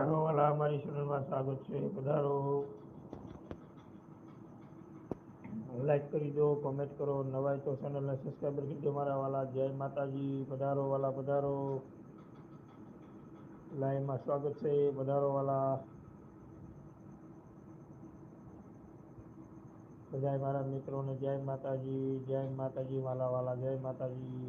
બેઠા વાલા અમારી ચેનલમાં સ્વાગત છે પધારો લાઈક કરી દો કોમેન્ટ કરો નવા તો ચેનલને સબસ્ક્રાઈબર કરી દો મારા વાલા જય માતાજી પધારો વાલા પધારો લાઈવમાં સ્વાગત છે પધારો વાલા બધા મારા મિત્રોને જય માતાજી જય માતાજી વાલા વાલા જય માતાજી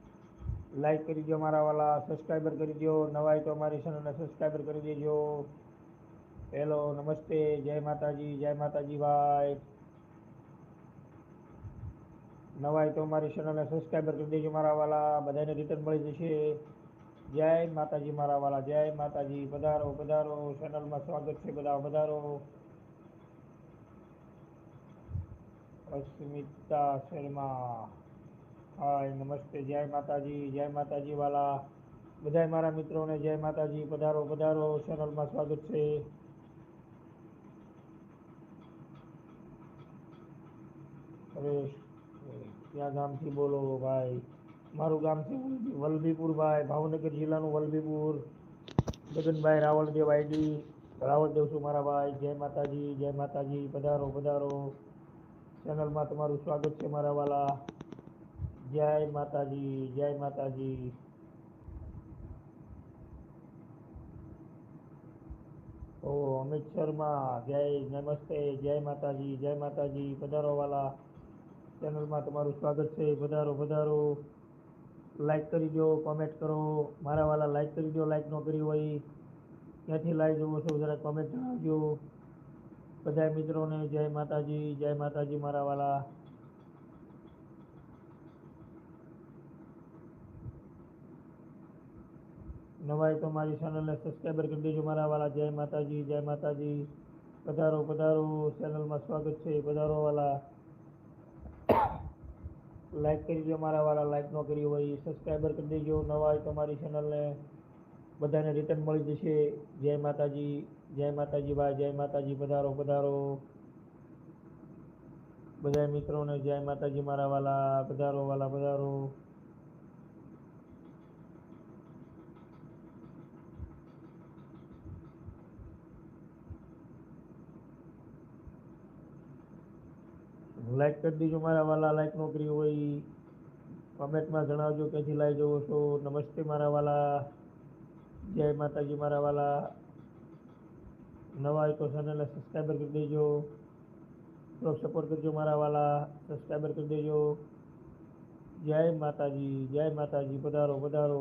लाइक કરીજો મારા વાલા સબસ્ક્રાઇબર કરી દીજો નવાય તો મારી ચેનલને સબસ્ક્રાઇબર કરી દેજો હેલો નમસ્તે જય માતાજી જય માતાજી ભાઈ નવાય તો મારી ચેનલને સબસ્ક્રાઇબર કરી દેજો મારા વાલા બધાયને રીટર્ન મળી જશે જય માતાજી મારા વાલા જય માતાજી પધારો પધારો ચેનલ માં સ્વાગત છે બધાઓ પધારો અંશિમિતતા શેર માં હાય નમસ્તે જય માતાજી જય માતાજી વાલા બધા મારા મિત્રોને જય માતાજી પધારો પધારો ચેનલમાં સ્વાગત છે ક્યાં ગામથી બોલો ભાઈ મારું ગામ છે વલભીપુર ભાઈ ભાવનગર જિલ્લાનું વલભીપુર ગગનભાઈ રાવળદેવ આઈડી રાવળદેવ છું મારા ભાઈ જય માતાજી જય માતાજી પધારો પધારો ચેનલમાં તમારું સ્વાગત છે મારા વાલા જય માતાજી જય માતાજી ઓ અમિત શર્મા જય નમસ્તે જય માતાજી જય માતાજી પધારો વાલા ચેનલમાં તમારું સ્વાગત છે પધારો પધારો લાઈક કરી દો કોમેન્ટ કરો મારા વાલા લાઈક કરી દો લાઈક ન કરી હોય ક્યાંથી લાઈવ જોવો છો જરા કોમેન્ટ જણાવજો બધા મિત્રોને જય માતાજી જય માતાજી મારા વાલા નવાય તો મારી ચેનલ ને સબ્સ્ક્રાઇબર કરી દેજો મારા વાલા જય માતાજી જય માતાજી પધારો પધારો ચેનલ માં સ્વાગત છે પધારો વાલા લાઈક કરી દેજો મારા વાલા લાઈક ન કરી હોય એ સબ્સ્ક્રાઇબર કરી દેજો નવાય તો મારી ચેનલ ને બધાને રીટર્ન મળી જશે જય માતાજી જય માતાજી વાહ જય માતાજી પધારો પધારો બધા મિત્રો ને જય માતાજી મારા વાલા પધારો વાલા પધારો लाइक कर दीजो मारा वाला लाइक नौकरी होई कमेंट में જણાવજો કે થી લાઈ જો છો નમસ્તે मारा वाला जय माताजी मारा वाला નવા આ તો ચેનલ ને સબસ્ક્રાઇબર કરી દેજો લવ સપોર્ટ કરજો મારા વાલા સબસ્ક્રાઇબર કરી દેજો જય માતાજી જય માતાજી વધારો વધારો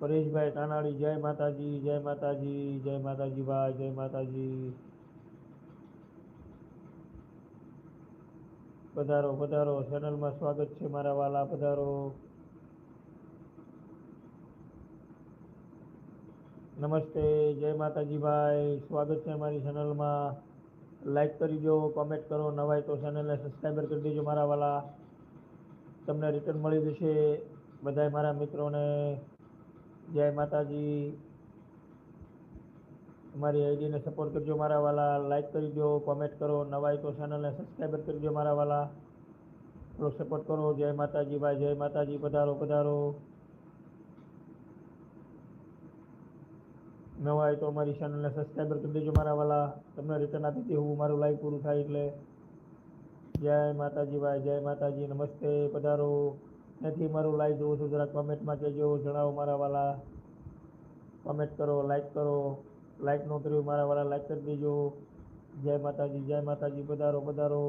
પરેશભાઈ કાનાણી જય માતાજી જય માતાજી જય માતાજી ભાઈ જય માતાજી પધારો પધારો ચેનલમાં સ્વાગત છે મારા વાલા પધારો નમસ્તે જય માતાજી ભાઈ સ્વાગત છે મારી ચેનલમાં લાઈક કરી દો કોમેન્ટ કરો નવાય તો ચેનલને સબસ્ક્રાઈબર કરી દેજો મારા વાલા તમને રિટર્ન મળી જશે બધા મારા મિત્રોને जय माता जी हमारी आईडी ने सपोर्ट कर जो हमारा वाला लाइक कर जो कमेंट करो नवा तो चैनल ने सब्सक्राइबर कर जो हमारा वाला लोग सपोर्ट करो जय माता जी भाई जय माता जी पधारो पधारो नवा तो हमारी चैनल ने सब्सक्राइबर कर दीजिए हमारा वाला तुमने रिटर्न आती थी हूँ मारू लाइक पूरू था इतने जय माता जी भाई जय माता जी नमस्ते पधारो નથી મારું લાઈવ જોઉં છું જરા કોમેન્ટમાં કહેજો જણાવો મારા વાલા કોમેન્ટ કરો લાઈક કરો લાઈક ન કર્યું મારા વાલા લાઈક કરી દેજો જય માતાજી જય માતાજી પધારો પધારો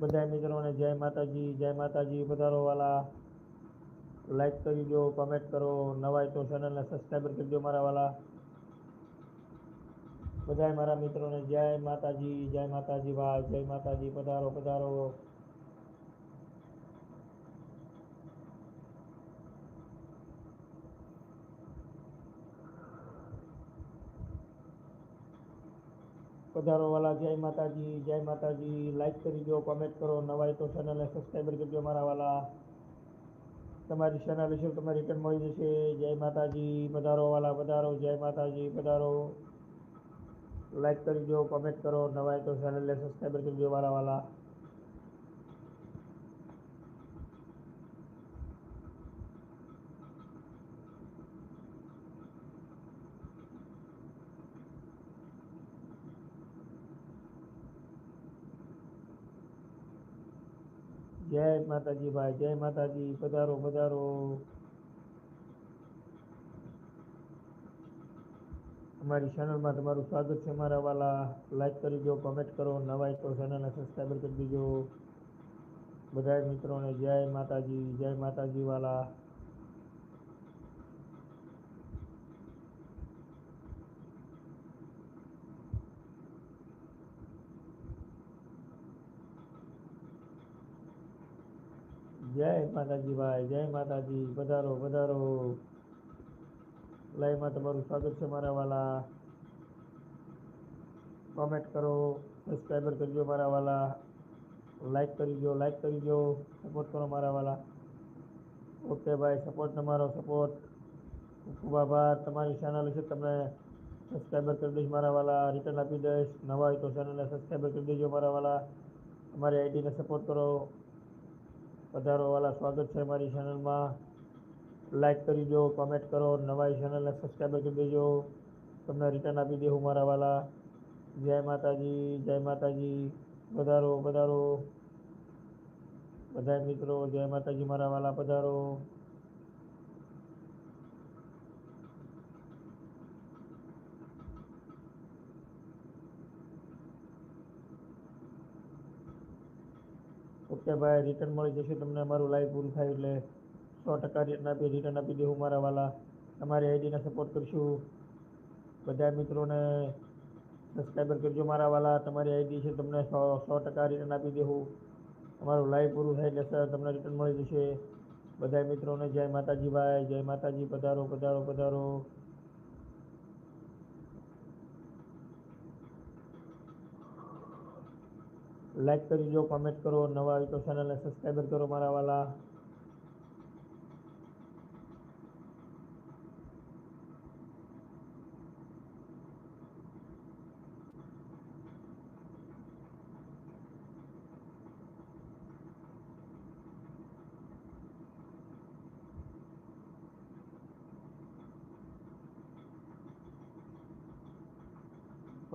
બધા મિત્રોને જય માતાજી જય માતાજી પધારો વાલા લાઈક કરી દો કોમેન્ટ કરો નવાય તો ચેનલને સબસ્ક્રાઈબર કરી દો મારા વાલા બધા મારા મિત્રોને જય માતાજી જય માતાજી ભાઈ જય માતાજી પધારો પધારો પધારો વાલા જય માતાજી જય માતાજી લાઇક કરી દો કોમેન્ટ કરો નવાય તો ચેનલને સબસ્ક્રાઈબર દો મારા વાલા તમારી ચેનલ વિશે તમારી રિટર્ન મળી જશે જય માતાજી પધારો વાલા પધારો જય માતાજી પધારો लाइक कर दो कमेंट करो नवा तो चैनल ले सब्सक्राइबर कर दो वाला वाला जय माता जी भाई जय माता जी पधारो पधारो મારી ચેનલ માં તમારું સ્વાગત છે મારા વાલા લાઈક કરીજો કમેન્ટ કરો નવ આઈકોન ચેનલ ને સબ્સ્ક્રાઇબ કરી દીજો બધા મિત્રોને જય માતાજી જય માતાજી વાલા જય માતાજી વાહ જય માતાજી વાહ જય માતાજી પધારો પધારો લાઈક માં તમારું સ્વાગત છે મારા વાલા કમેન્ટ કરો સબસ્ક્રાઇબર કરીજો મારા વાલા લાઈક કરીજો લાઈક કરીજો સપોર્ટ કરો મારા વાલા ઓકે ભાઈ સપોર્ટ તમારો સપોર્ટ ફૂબાબા તમારી ચેનલ છે તમે સબસ્ક્રાઇબર કરી દેજો મારા વાલા રીટર્ન આપી દેસ નવા હોય તો ચેનલને સબસ્ક્રાઇબર કરી દેજો મારા વાલા અમારી આઈડીને સપોર્ટ કરો પધારો વાલા સ્વાગત છે મારી ચેનલ માં લાઈક કરી દો કોમેન્ટ કરો નવા ચેનલને સબસ્ક્રાઈબ કરી દેજો તમને રિટર્ન આપી દેવું મારા વાલા જય માતાજી જય માતાજી વધારો વધારો બધા મિત્રો જય માતાજી મારા વાલા પધારો ઓકે ભાઈ રિટર્ન મળી જશે તમને અમારું લાઈવ પૂરું થાય એટલે 100% रिटर्न अभी दे दूंगा हमारा वाला हमारी आईडी ने सपोर्ट करशु બધા મિત્રોને સબ્સ્ક્રાઇબર કરજો મારા વાલા તમારી આઈડી છે તમને 100% रिटर्न આપી દેવું અમારું લાઈવ પૂરું થાય એટલે તમને રિટર્ન મળી જશે બધા મિત્રોને જય માતાજી ભાઈ જય માતાજી પધારો પધારો પધારો લાઈક કરીજો કમેન્ટ કરો નવા આઈકો ચેનલને સબ્સ્ક્રાઇબર કરો મારા વાલા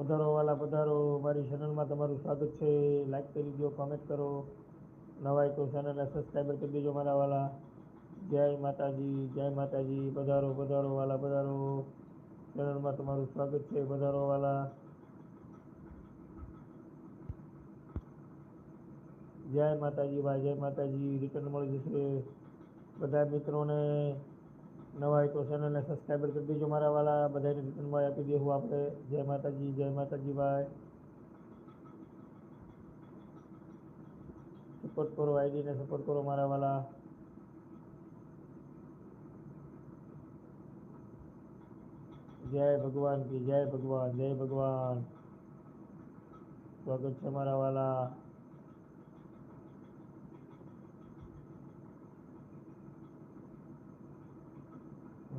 પધારો વાલા પધારો મારી ચેનલમાં તમારું સ્વાગત છે લાઇક કરી દો કોમેન્ટ કરો નવાય તો ચેનલને સબસ્ક્રાઈબર કરી દેજો મારા વાલા જય માતાજી જય માતાજી પધારો પધારો વાલા પધારો ચેનલમાં તમારું સ્વાગત છે પધારો વાલા જય માતાજી ભાઈ જય માતાજી રિટર્ન મળી જશે બધા મિત્રોને नवा तो चैनल ने सब्सक्राइबर कर दीजिए हमारा वाला बधाई ने जितने तो भाई आपकी दिए हुआ आपके जय माता जी जय माता जी भाई सपोर्ट करो आई ने सपोर्ट करो हमारा वाला जय भगवान की जय भगवान जय भगवान स्वागत है हमारा वाला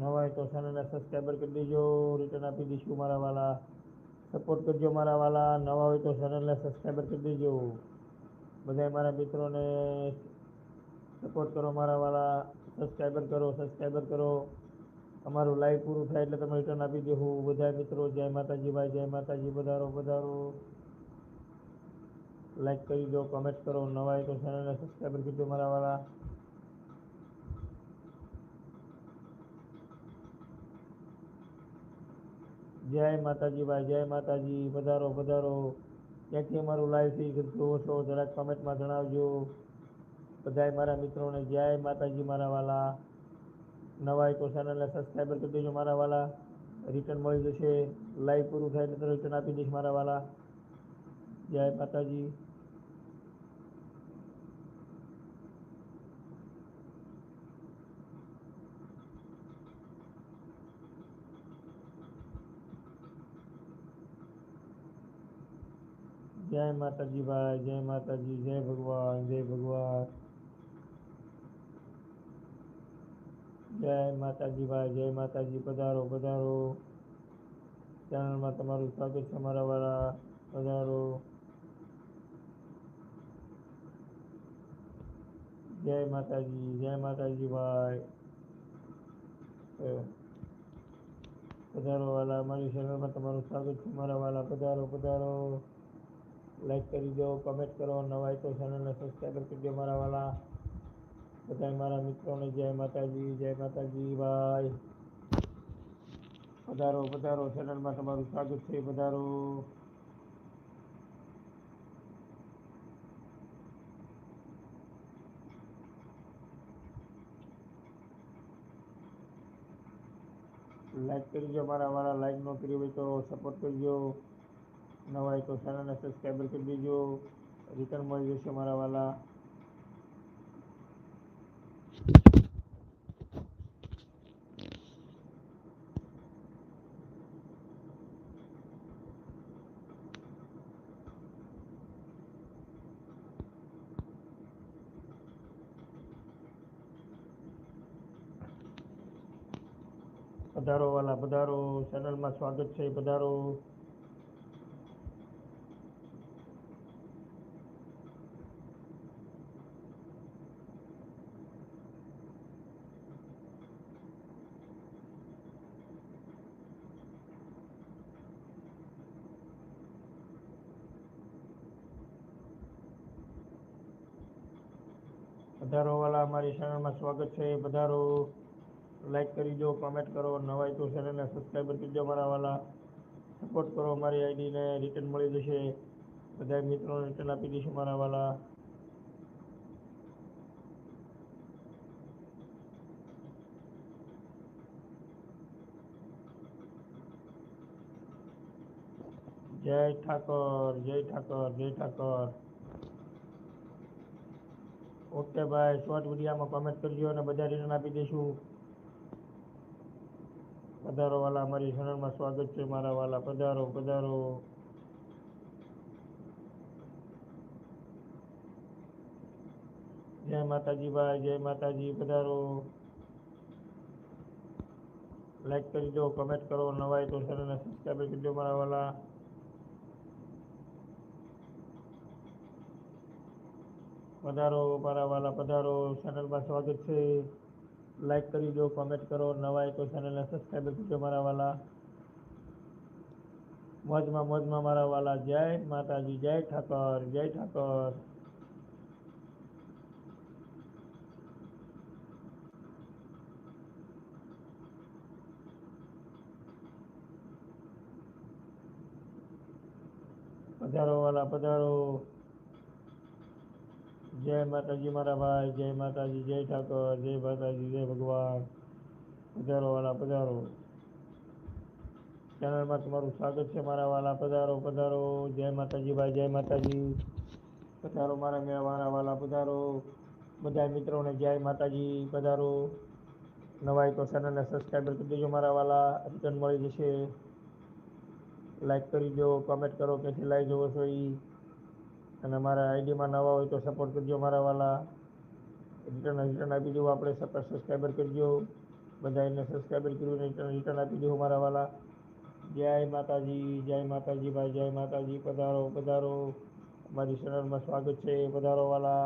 નવા હોય તો ચેનલને સબસ્ક્રાઇબ કરી દેજો રિટર્ન આપી દેજો મારા વાલા સપોર્ટ કરજો મારા વાલા નવા હોય તો ચેનલને સબસ્ક્રાઇબ કરી દેજો બધાય મારા મિત્રોને સપોર્ટ કરો મારા વાલા સબસ્ક્રાઇબ કરો સબસ્ક્રાઇબ કરો અમારું લાઈવ પૂરું થાય એટલે તમે રિટર્ન આપી દેજો બધાય મિત્રો જય માતાજી ભાઈ જય માતાજી પધારો પધારો લાઈક કરીજો કમેન્ટ કરો નવા હોય તો ચેનલને સબસ્ક્રાઇબ કીધું મારા વાલા જય માતાજી ભાઈ જય માતાજી પધારો પધારો ક્યાંથી અમારું લાઈવ થઈ ગયું જોવો છો જરાક કોમેન્ટમાં જણાવજો બધા મારા મિત્રોને જય માતાજી મારા વાલા નવા તો ચેનલને સબસ્ક્રાઈબર કરી દેજો મારા વાલા રિટર્ન મળી જશે લાઈવ પૂરું થાય તો રિટર્ન આપી દઈશ મારા વાલા જય માતાજી जय माता जी भाई जय माता जी जय भगवान जय भगवान जय माता जी भाई जय माता जी पधारो पधारो चरण में तमारू स्वागत है मारा वाला पधारो जय माता जी जय माता जी भाई पधारो वाला अमरी शरण में तमारू स्वागत है मारा वाला पधारो पधारो लाइक कर दो कमेंट करो नवा तो चैनल सब्सक्राइब कर दिए मारा वाला बताए मारा मित्रों ने जय माता जी जय माता जी भाई पधारो पधारो चैनल में तरू स्वागत है पधारो लाइक करजो मारा वाला लाइक न करी तो सपोर्ट करो નમસ્કાર આઈકો ચેનલ સબસ્ક્રાઇબર કે વિડિયો રીટર્ન મોડ જેવો અમારવાળો પધારોવાળો પધારુ ચેનલ માં સ્વાગત છે પધારુ ચેનલમાં સ્વાગત છે પધારો લાઈક કરી દો કોમેન્ટ કરો નવાય તો ચેનલને સબસ્ક્રાઈબર કરી દો મારા વાલા સપોર્ટ કરો મારી આઈડીને રિટર્ન મળી જશે બધા મિત્રોને રિટર્ન આપી દઈશું મારા વાલા જય ઠાકોર જય ઠાકોર જય ઠાકોર ઓકે ભાઈ શોર્ટ વિડીયોમાં કોમેન્ટ કરજો અને બધા રિટર્ન આપી દઈશું પધારો વાલા અમારી ચેનલમાં સ્વાગત છે મારા વાલા પધારો પધારો જય માતાજી ભાઈ જય માતાજી પધારો લાઈક કરી દો કમેન્ટ કરો નવાય તો ચેનલને સબસ્ક્રાઈબ કરી દો મારા વાલા पधारो पारावाला पधारो चैनल में स्वागत है लाइक कर जो कमेंट करो नवा तो चैनल ने सब्सक्राइब करजो मारावाला मौज में मौज में मारा वाला जय माता जय ठाकर जय ठाकर पधारो वाला पधारो जय माता जी मारा भाई जय माता जी जय ठाकुर जय माता जी जय भगवान पधारो वाला पधारो चैनल में तुम्हारा स्वागत है मारा वाला पधारो पधारो जय माता जी भाई जय माता जी पधारो मारा मेरा मारा वाला पधारो बधाई मित्रों ने जय माता जी पधारो नवा तो चैनल ने सब्सक्राइबर कर दीजिए मारा वाला रिटर्न मिली जैसे लाइक करो दो कमेंट करो कैसे लाइक जो सोई અને મારા આઈડી માં નવો હોય તો સપોર્ટ કરજો મારા વાલા ઇન્ટરનેશનલ આઈડી જો આપણે સબસ્ક્રાઇબર કરી ગયો બધાયને સબસ્ક્રાઇબલ કરી દો ઇન્ટરનેશનલ આઈડી જો મારા વાલા જય માતાજી જય માતાજી ભાઈ જય માતાજી પધારો પધારો અમારી ચેનલ માં સ્વાગત છે પધારો વાલા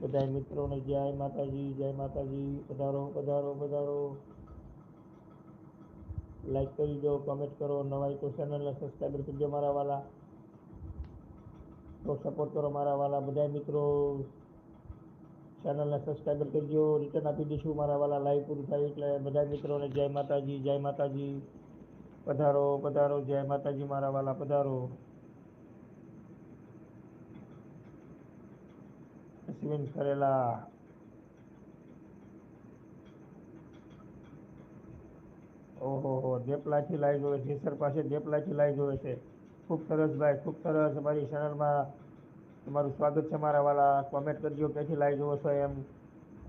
બધાય મિત્રોને જય માતાજી જય માતાજી પધારો પધારો પધારો લાઈક કરીજો કમેન્ટ કરો નવો હોય તો ચેનલ ને સબસ્ક્રાઇબ કરીજો મારા વાલા તો સપોર્ટ કરો મારા વાલા બધા મિત્રો ચેનલને સબસ્ક્રાઈબર કરજો રિટર્ન આપી દઈશું મારા વાલા લાઈવ પૂરું થાય એટલે બધા મિત્રોને જય માતાજી જય માતાજી પધારો પધારો જય માતાજી મારા વાલા પધારો અશ્વિન કરેલા ઓહો હો દેપલાથી લાઈવ જોવે છે સર પાસે દેપલાથી લાઈ જોવે છે ખૂબ સરસ ભાઈ ખૂબ સરસ અમારી ચેનલમાં તમારું સ્વાગત છે મારા વાલા કોમેન્ટ કરજો ક્યાંથી લાઈવ જોવો છો એમ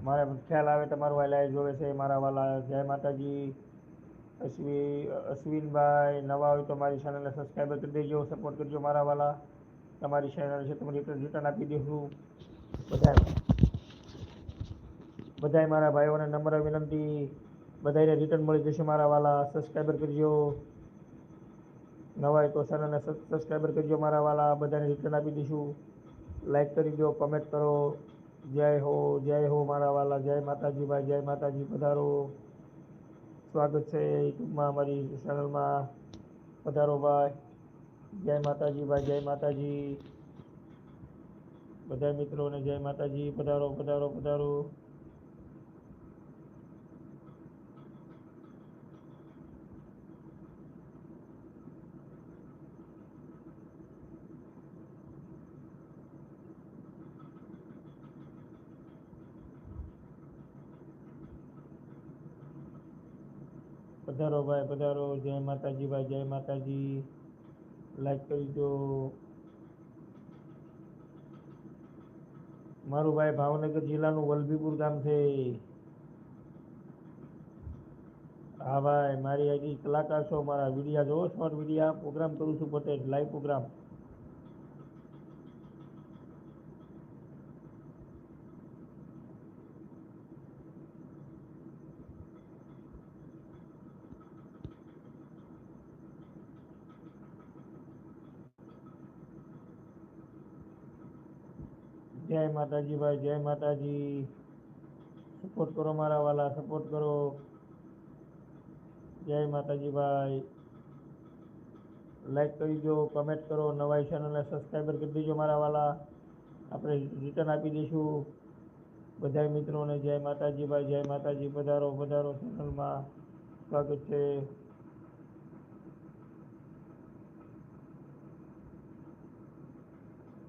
મારે ખ્યાલ આવે તમારું આ લાઈવ જોવે છે મારા વાલા જય માતાજી અશ્વિ અશ્વિનભાઈ નવા હોય તો મારી ચેનલને સબસ્ક્રાઈબ કરી દેજો સપોર્ટ કરજો મારા વાલા તમારી ચેનલ છે તમને રિટર્ન રિટર્ન આપી દઈશું બધા બધાય મારા ભાઈઓને નમ્ર વિનંતી બધાને રિટર્ન મળી જશે મારા વાલા સબસ્ક્રાઈબર કરજો નવાય તો સનેને સબસ્ક્રાઇબર કરીજો મારા વાલા બધાને રીટર્ન આપી દીશુ લાઈક કરીજો કમેન્ટ કરો જય હો જય હો મારા વાલા જય માતાજી ભાઈ જય માતાજી પધારો સ્વાગત છે એક માં અમારી ચેનલ માં પધારો ભાઈ જય માતાજી ભાઈ જય માતાજી બધા મિત્રોને જય માતાજી પધારો પધારો પધારો પધારો ભાઈ પધારો જય માતાજી ભાઈ જય માતાજી લાઈક કરી દો મારું ભાઈ ભાવનગર જિલ્લાનું વલભીપુર ગામ છે હા ભાઈ મારી હજી કલાકાર છો મારા વિડીયા જોવો શોર્ટ વિડીયા પ્રોગ્રામ કરું છું પટેલ લાઈવ પ્રોગ્રામ माता जी भाई जय माता जी सपोर्ट करो मारा वाला सपोर्ट करो जय माता जी भाई लाइक कर दीजो कमेंट करो नवा चैनल सब्सक्राइबर कर दीजो मारा वाला अपने रिटर्न आपी दीशु बधाई मित्रों ने जय माता जी भाई जय माता जी पधारो पधारो चैनल में स्वागत है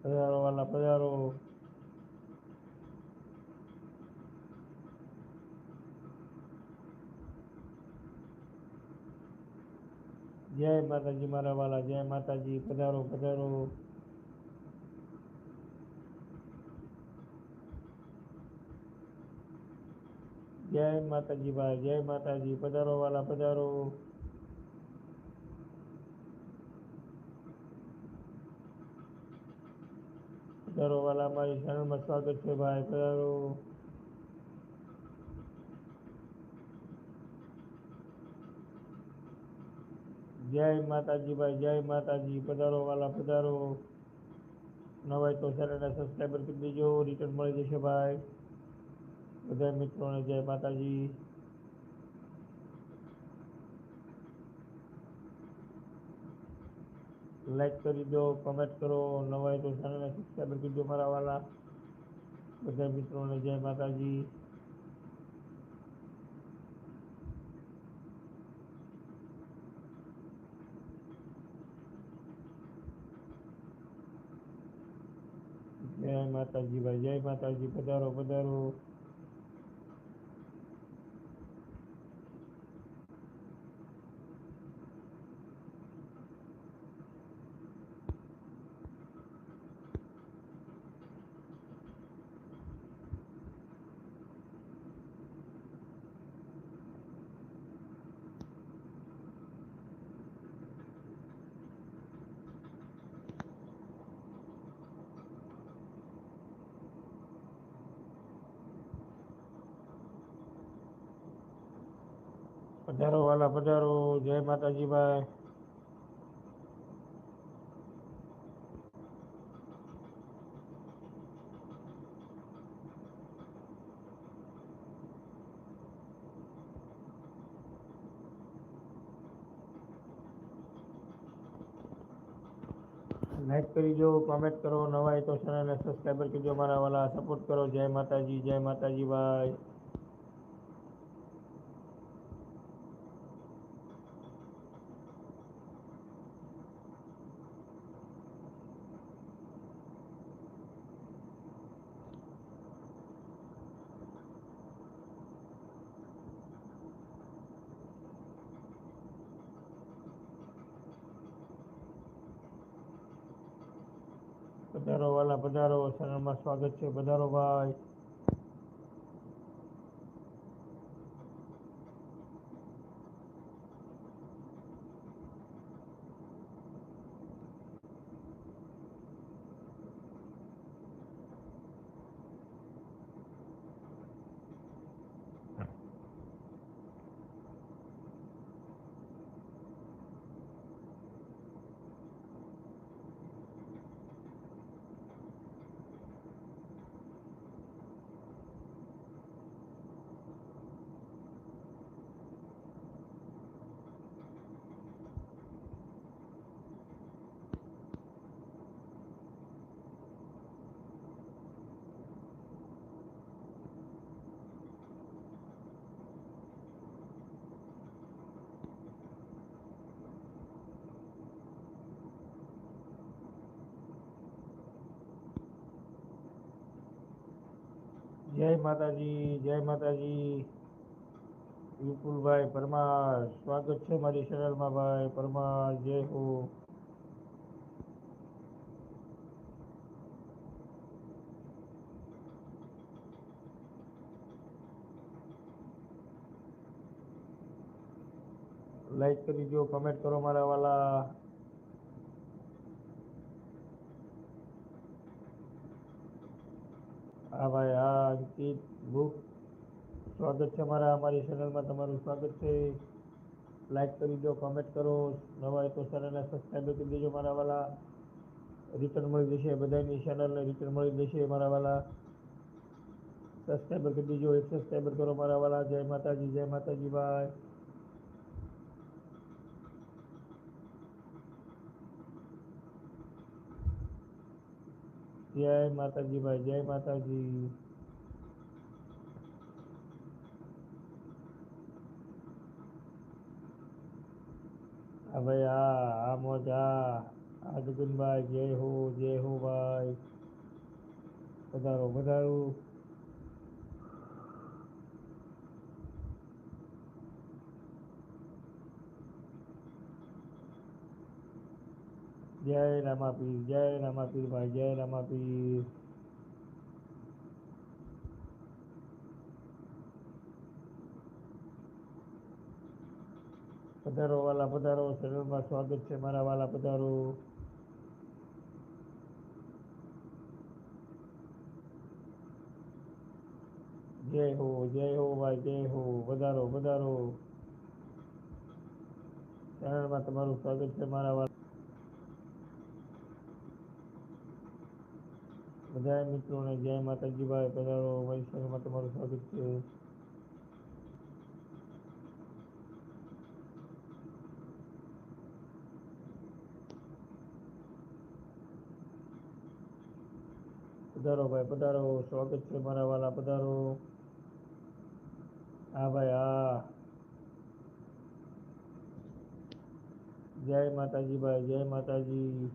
पधारो वाला पधारो जय माता जी मारा वाला जय माता जी पधारो पधारो जय माता जी बा जय माता जी पधारो वाला पधारो पधारो वाला भाई शरण में स्वागत है भाई पधारो जय माताजी भाई जय माताजी पधारो वाला पधारो 989 सब्सक्राइबर के भी जो रिटर्न મળી જશે ભાઈ બધા મિત્રોને જય માતાજી લાઈક કરી દો કમેન્ટ કરો 989 सब्सક્રાઇબર કરી દો મારા વાલા બધા મિત્રોને જય માતાજી जय माता जी भाई जय माता जी पधारो पधारो पधारो वाला पधारो जय माता जी भाई लाइक करीजो कमेंट करो नवा तो चैनल ने सब्सक्राइबर कीजिए हमारा वाला सपोर्ट करो जय माता जी जय माता जी भाई પધારો શરણમાં સ્વાગત છે પધારો ભાઈ જય માતાજી જય માતાજી વિપુલભાઈ પરમાર સ્વાગત છે મારી ચેનલમાં ભાઈ પરમાર જય હો લાઈક કરી દો કમેન્ટ કરો મારા વાલા હા ભાઈ હા અંકિત બુક સ્વાગત છે અમારા અમારી ચેનલમાં તમારું સ્વાગત છે લાઈક કરી દો કોમેન્ટ કરો નવા હોય તો ચેનલને સબસ્ક્રાઈબ કરી દેજો મારા વાલા રિટર્ન મળી જશે બધાની ચેનલને રિટર્ન મળી જશે મારા વાલા સબસ્ક્રાઈબર કરી દેજો એક સબસ્ક્રાઈબર કરો મારા વાલા જય માતાજી જય માતાજી ભાઈ જય માતાજી ભાઈ જય માતાજી ભાઈ આ આ મોજા આ જગનભાઈ જય હો જય હો ભાઈ વધારો વધારું जय रमापीर जय रमापीर भाई जय रमापीर પધારો વાલા પધારો શરીરમાં સ્વાગત છે મારા વાલા પધારો જય હો જય હો ભાઈ જય હો વધારો વધારો ચરણમાં તમારું સ્વાગત છે મારા વાલા જય મિત્રોને જય માતાજી ભાઈ પધારો વૈષ્ણવમાં તમારું સ્વાગત છે પધારો ભાઈ પધારો સ્વાગત છે મારા વાલા પધારો હા ભાઈ હા જય માતાજી ભાઈ જય માતાજી